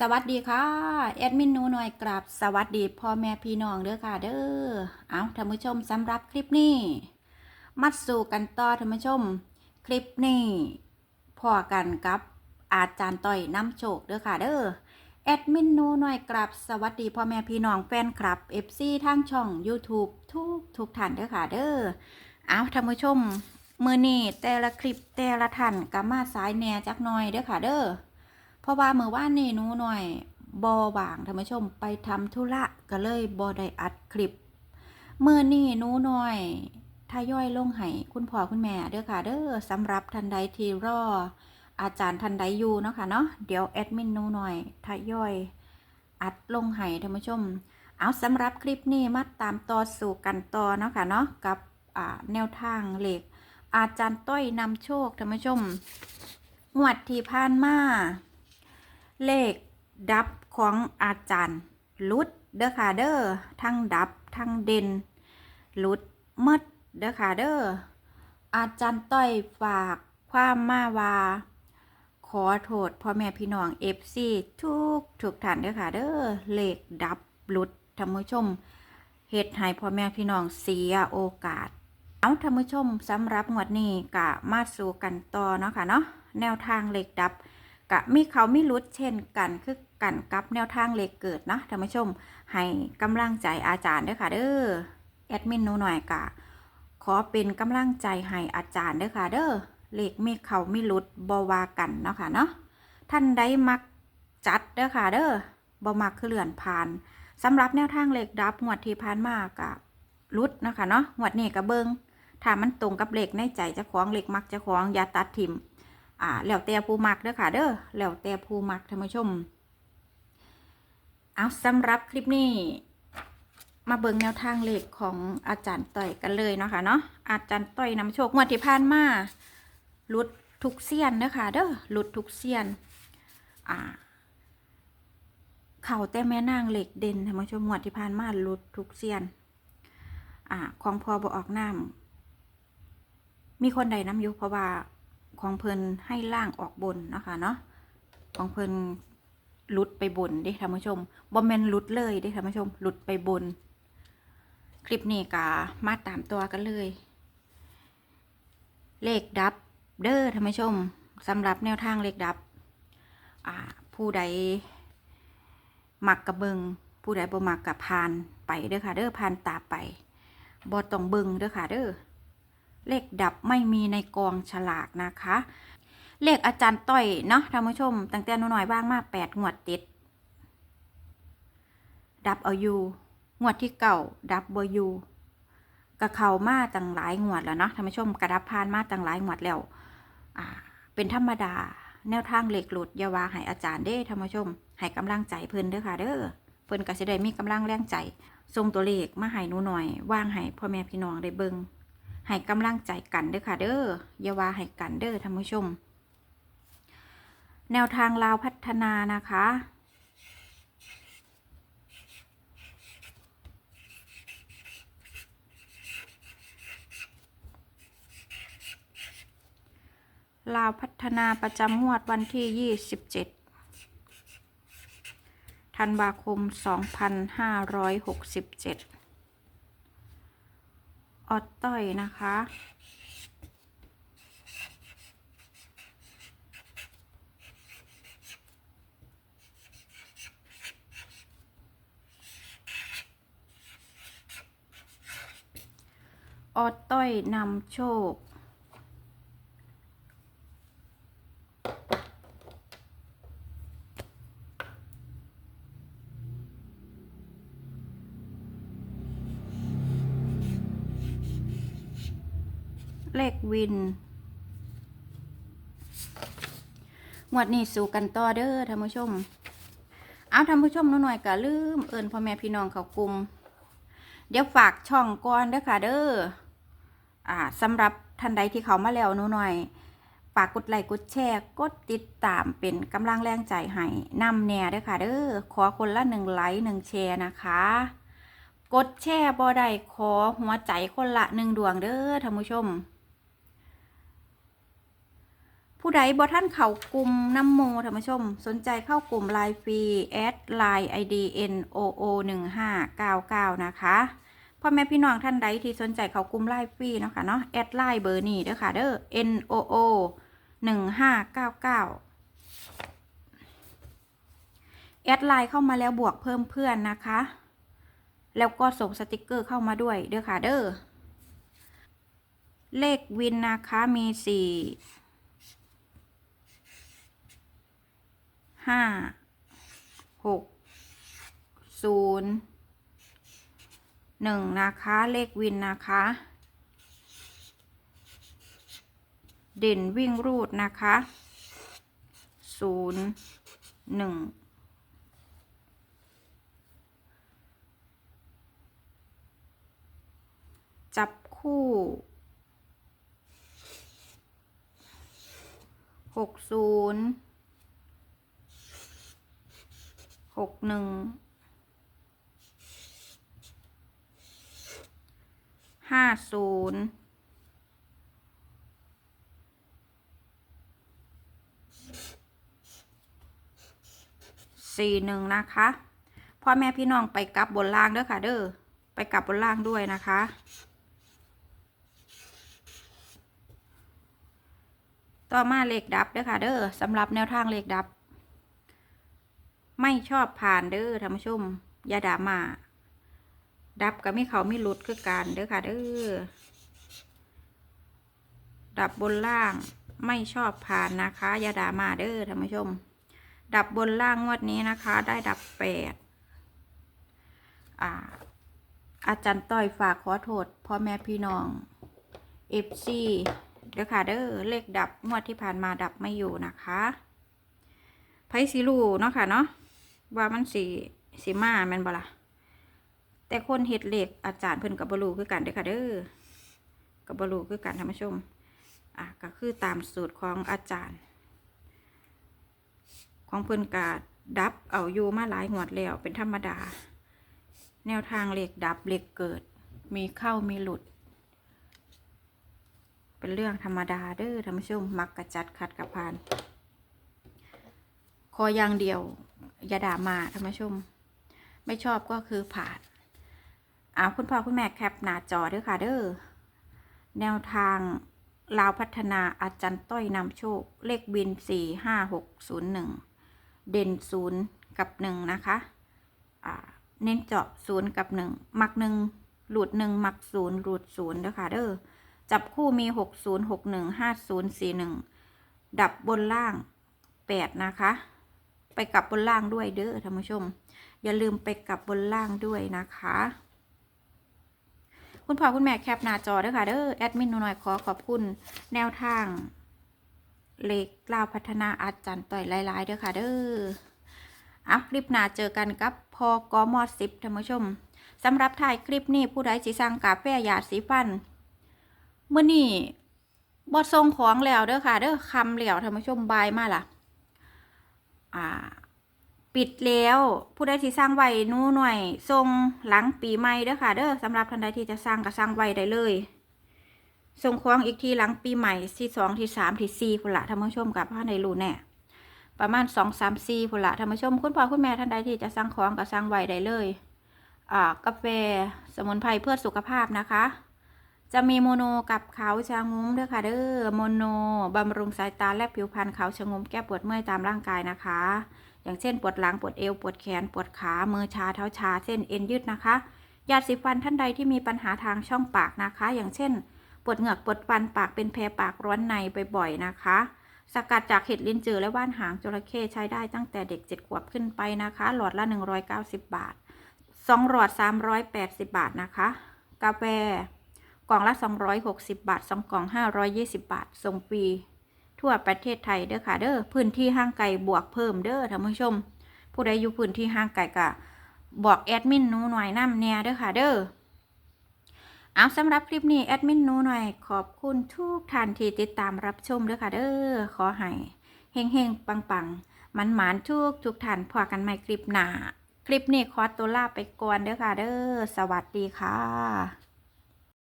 สวัสดีค่ะ แอดมินนูหน่อยกราบสวัสดีพ่อแม่พี่น้องเด้อค่ะ เด้อเอาท่านผู้ชมสำหรับคลิปนี้ มัดสู่กันต่อท่านผู้ชม คลิปนี้พอกันกับอาจารย์ต้อยน้ำโชคเด้อค่ะเด้อแอดมินนูหน่อยกราบสวัสดีพ่อแม่พี่น้องแฟนคลับ FC ทางช่อง YouTube ทุกทุกท่านเด้อค่ะเด้อเอาท่านผู้ชมมือนี้แต่ละคลิปแต่ละท่านก็มาสายแหน่จักหน่อยเด้อค่ะเด้อ เพราะว่าเมื่อวานนี้นูหน่อยบอว่างท่านผู้ชมไปทำธุระก็เลยบอได้อัดคลิปเมื่อนี้นูหน่อยทยอยลงให้คุณพ่อคุณแม่เด้อค่ะ เด้อสำหรับทันใดที่รออาจารย์ทันใดอยู่เนาะค่ะเนาะเดี๋ยวแอดมินนูหน่อยทยอย อัดลงให้ท่านผู้ชม เอาสำหรับคลิปนี้มาตามต่อสู่กันต่อเนาะค่ะเนาะกับแนวทางเหล็กอาจารย์ต้อยนำโชคท่านผู้ชมงวดที่ผ่านมา เลขดับของอาจารย์ลุดเด้อค่ะเด้อทั้งดับทั้งเด่นลุดมดเด้อค่ะเด้ออาจารย์ต้อยฝากความมาว่าขอโทษพ่อแม่พี่น้องเอฟซีทุกทุกท่านเด้อค่ะเด้อเลขดับลุดท่านผู้ชมเหตุให้พ่อแม่พี่น้องเสียโอกาส เอาท่านผู้ชมสำหรับงวดนี้กะมาสู่กันต่อเนาะค่ะเนาะแนวทางเลขดับ กะมีเขาไม่รุดเช่นกันคือกันกับแนวทางเลขเกิดนะท่านผู้ชม ให้กำลังใจอาจารย์ด้อค่ะเด้อแอดมินหนูหน่อยกะขอเป็นกำลังใจให้อาจารย์ด้อค่ะเด้อเลขมีเขาไม่รุดบวากันเนาะค่ะเนาะท่านใดมักจัดเด้อค่ะเด้อบมักคือเลื่อนผ่านสำหรับแนวทางเลขดับงวดที่ผ่านมากะรุดนะคะเนาะงวดนี้กะเบิงถ้ามันตรงกับเลขในใจจะของเลขมักจะของอย่าตัดทิม อ่าแล้วแต่ผู้มักเด้อค่ะ เด้อแล้วแต่ผู้มักท่านผู้ชม เอาสำหรับคลิปนี้ มาเบิ่งแนวทางเลขของอาจารย์ต้อยกันเลยเนาะค่ะเนาะอาจารย์ต้อยนำโชคงวดที่ผ่านมาลุดทุกเสี้ยนเด้อค่ะ เด้อหลุดทุกเสี้ยน อ่าเข่าแต่แม่นางเหล็กเด่นท่านผู้ชมงวดที่ผ่านมาลุดทุกเสี้ยน อ่าของพอบออกน้ำมีคนใดน้ำยุเพราะว่า ของเพิ่นให้ล่างออกบนนะคะเนาะของเพิ่นลุดไปบนเด้ท่านผู้ชมบ่แมนลุดเลยเด้ท่านผู้ชมลุดไปบน คลิปนี้กามาตามตัวกันเลย เลขดับเด้อท่านผู้ชมสำหรับแนวทางเลขดับอ่าผู้ใดหมักกระเบิงผู้ใดบ่มักกับพานไปเด้อค่ะเด้อพานตาไปบ่ต้องเบิงเด้อค่ะเด้อ เลขดับไม่มีในกองฉลากนะคะ เลขอาจารย์ต้อยเนาะท่านผู้ชม ตั้งแต่นูหน่อยบ้างมาแปดงวดติด ดับเอาอยู่งวดที่เก่าดับบอยู่กระเขามาตั้งหลายงวดแล้วเนาะท่านผู้ชมกระดับพานมาตั้งหลายงวดแล้วอ่าเป็นธรรมดา แนวทางเหล็กหลุดยาวาให้อาจารย์เด้ท่านผู้ชมให้กำลังใจเพิ่นเด้อค่ะเด้อเพิ่นก็สิได้มีกำลังแรงใจส่งตัวเลขมาให้หนูหน่อยว่างให้พ่อแม่พี่น้องได้เบิง ให้กำลังใจกันเด้อค่ะเด้ออย่าว่าให้กันเด้อท่านผู้ชม แนวทางลาวพัฒนานะคะลาวพัฒนาประจำงวดวันที่ 27 ธันวาคม 2567 ออดต่อยนะคะ ออดต่อยนำโชค เลขวินงวดนี้สู่กันต่อเด้อท่านผู้ชม เอาท่านผู้ชมหนูหน่อยก็ลืมเอิญพ่อแม่พี่น้องเขากลุ่มเดี๋ยวฝากช่องก่อนเด้อค่ะเด้ออ่าสำหรับท่านใดที่เขามาแล้วหนูหน่อยฝากกดไลค์กดแชร์กดติดตามเป็นกำลังแรงใจให้นำแน่เด้อค่ะเด้อขอคนละหนึ่งไลค์หนึ่งแชร์นะคะ กดแชร์บ่ได้ขอหัวใจคนละหนึ่งดวงเด้อท่านผู้ชม ผู้ใดบ่ท่านเข้ากลุ่มน้ำโมท่านผู้ชม สนใจเข้ากลุ่มไลน์ฟรีแอดไลน์ ID N O O 1 5 9 9นะคะพ่อแม่พี่น้องท่านใดที่สนใจเข้ากลุ่มไลน์ฟรีเนาะค่ะเนาะแอดไลน์เบอร์นี้เด้อค่ะเด้อ N O O 1 5 9 9แอดไลน์เข้ามาแล้วบวกเพิ่มเพื่อนนะคะ แล้วก็ส่งสติกเกอร์เข้ามาด้วยเด้อค่ะเด้อ เลขวินนะคะมีสี่ ห้าหกศูนย์หนึ่งนะคะ เลขวินนะคะ เด่นวิ่งรูดนะคะศูนย์หนึ่งจับคู่หกศูนย์ หกหนึ่งห้าศูนย์สี่หนึ่งนะคะพ่อแม่พี่น้องไปกลับบนล่างเด้อค่ะ เด้อไปกลับบนล่างด้วยนะคะต่อมาเลขดับเด้อค่ะเด้อสำหรับแนวทางเลขดับ ไม่ชอบผ่านเด้อท่านผู้ชมยาดามา ดับกับมีเขาไมีหลุดคือกันเด้อค่ะเด้อดับบนล่างไม่ชอบผ่านนะคะยาดามาเด้อท่านผู้ชม ดับบนล่างงวดนี้นะคะ ได้ดับแปดอ่าอาจารย์ต้อยฝากขอโทษพ่อแม่พี่น้องเอฟซีเด้อค่ะเด้อเลขดับงวดที่ผ่านมาดับไม่อยู่นะคะไพสิรูเนาะค่ะเนาะ ว่ามันสีสีมาแม่นบ่ล่ะแต่คนเฮ็ดเหลขอาจารย์เพิ่นกับบรูคือกันเด้อค่ะเด้อกับบรูคือกันท่านผู้ชมอะก็คือตามสูตรของอาจารย์ ของเพิ่นกาดับเอาอยู่มาหลายงวดแล้วเป็นธรรมดา แนวทางเหล็กดับเหล็กเกิด มีเข้ามีหลุด เป็นเรื่องธรรมดาเด้อท่านผู้ชมมักกระจัดขัดกระพาน คออย่างเดียว อย่าด่ามาท่านผู้ชม ไม่ชอบก็คือผ่านอ่าคุณพ่อคุณแม่แคปหน้าจอด้อค่ะเด้อแนวทางลาวพัฒนาอาจารย์ต้อยนำโชค เลขบินสี่ห้าหกศูนย์หนึ่งเด่นศูนย์กับหนึ่งนะคะ เน้นเจาะศูนย์กับหนึ่งมักหนึ่งหลุดหนึ่งมักศูนย์หลุดศูนย์ด้อค่ะเด้อ จับคู่มีหกศูนย์หกหนึ่งห้าศูนย์สี่หนึ่งดับบนล่างแปดนะคะ ไปกลับบนล่างด้วยเด้อท่านผู้ชม อย่าลืมไปกลับบนล่างด้วยนะคะ คุณพ่อคุณแม่แคปหน้าจอเด้อค่ะเด้อแอดมินหนูหน่อยขอขอบคุณแนวทางเลขลาวพัฒนาอาจารย์ต่อยหลายๆเด้อค่ะเด้ออะคลิปหน้าเจอกันกับพอกมสิบท่านผู้ชมสำหรับถ่ายคลิปนี้ผู้ใดสิสั่งกาแฟยาดสีฟันเมื่อนี้บดทรงของแล้วเด้อค่ะเด้อคำแล้วท่านผู้ชมบายมาล่ะ อ่า ปิดแล้ว ผู้ใดที่สร้างไว้นู้หน่อยทรงหลังปีใหม่เด้อค่ะ เด้อสำหรับท่านใดที่จะสร้างก็สร้างไว้ได้เลยส่งของอีกทีหลังปีใหม่ที่สองที่สามที่สี่พุ่นละท่านผู้ชมกับพ่อในรู้แน่ประมาณสองสามสี่พุ่นละท่านผู้ชม คุณพ่อคุณแม่ท่านใดที่จะสั่งของก็สั่งไว้ได้เลย อ่ากาแฟสมุนไพรเพื่อสุขภาพนะคะ จะมีโมโนกับขาวชางุ้มด้วยค่ะเด้อโมโนบำรุงสายตาและผิวพรรณขาวชางุ้มแก้ปวดเมื่อยตามร่างกายนะคะ อย่างเช่นปวดหลังปวดเอวปวดแขนปวดขามือชาเท้าชาเส้นเอ็นยืดนะคะยาสีฟันท่านใดที่มีปัญหาทางช่องปากนะคะ อย่างเช่น ปวดเหงือกปวดฟันปากเป็นแผลปากร้อนในบ่อยๆนะคะ สกัดจากเห็ดลิ้นจือและว่านหางจระเข้ใช้ได้ตั้งแต่เด็กเจ็ดขวบขึ้นไปนะคะ หลอดละ 190 บาท2หลอด 380 บาทนะคะ กาแฟ กล่องละ 260 บาท2กล่อง 520 บาท ส่งฟรีทั่วประเทศไทยเด้อค่ะ เด้อพื้นที่ห้างไก่บวกเพิ่มเด้อท่านผู้ชม ผู้ใดอยู่พื้นที่ห้างไก่ก็บอกแอดมินนูหน่อยน้ำแน่เด้อค่ะ เด้อเอาสำหรับคลิปนี้แอดมินนูหน่อยขอบคุณทุกท่านที่ติดตามรับชมเด้อค่ะ เด้อขอให้เฮงเฮงปังปังมันหมานทุกทุกท่านพอกันใหม่คลิปหน้าคลิปนี้ขอตัวลาไปก่อนเด้อค่ะ เด้อสวัสดีค่ะ